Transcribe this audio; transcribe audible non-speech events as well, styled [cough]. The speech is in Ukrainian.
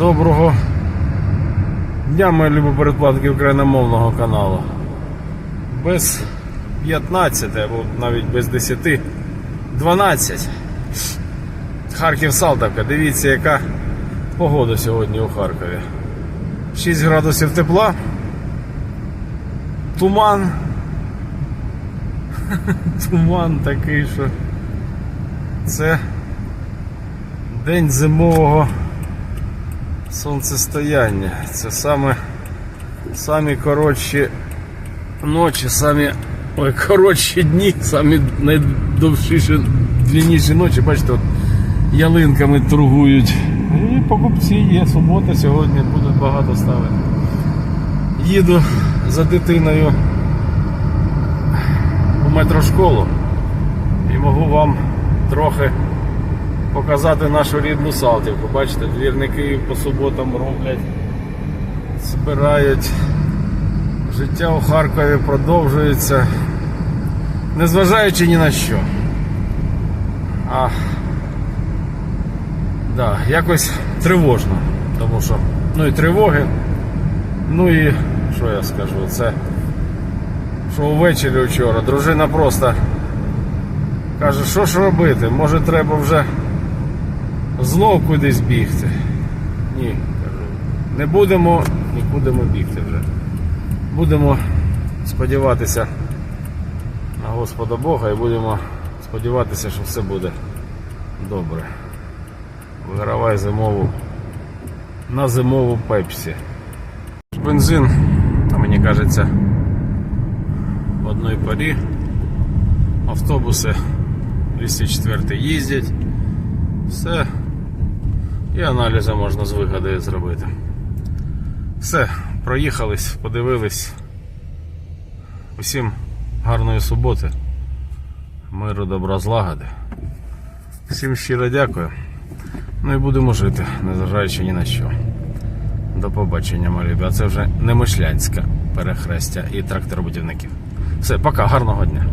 Доброго дня, мої любі передплатники україномовного каналу. Без 15 або навіть без 10, 12. Харків Салтавка. Дивіться, яка погода сьогодні у Харкові. 6 градусів тепла. Туман. [laughs] Туман такий, що це день зимового сонцестояння. Це саме самі коротші ночі, самі ой, коротші дні, самі найдовшіші длинніші ночі. Бачите, от ялинками торгують. І покупці є. Субота сьогодні будуть багато ставити. Їду за дитиною у метрошколу і можу вам трохи показати нашу рідну Салтівку. Бачите, двірники по суботам роблять, збирають. Життя у Харкові продовжується, незважаючи ні на що. А да, якось тривожно, тому що ну і тривоги, ну і що я скажу, це що увечері вчора дружина просто каже, що ж робити, може треба вже знов кудись бігти. Ні, кажу, не будемо нікуди ми бігти вже. Будемо сподіватися на Господа Бога і будемо сподіватися, що все буде добре. Вигравай зимову на зимову пепсі. Бензин, мені кажеться, в одній парі. Автобуси 204 їздять. Все. І аналізи можна з вигодою зробити. Все, проїхались, подивились. Усім гарної суботи, миру, добра, злагоди. Всім щиро дякую. Ну і будемо жити, незважаючи ні на що. До побачення, мої любі. А це вже не Мишлянська перехрестя і тракторобудівників. Все, пока, гарного дня.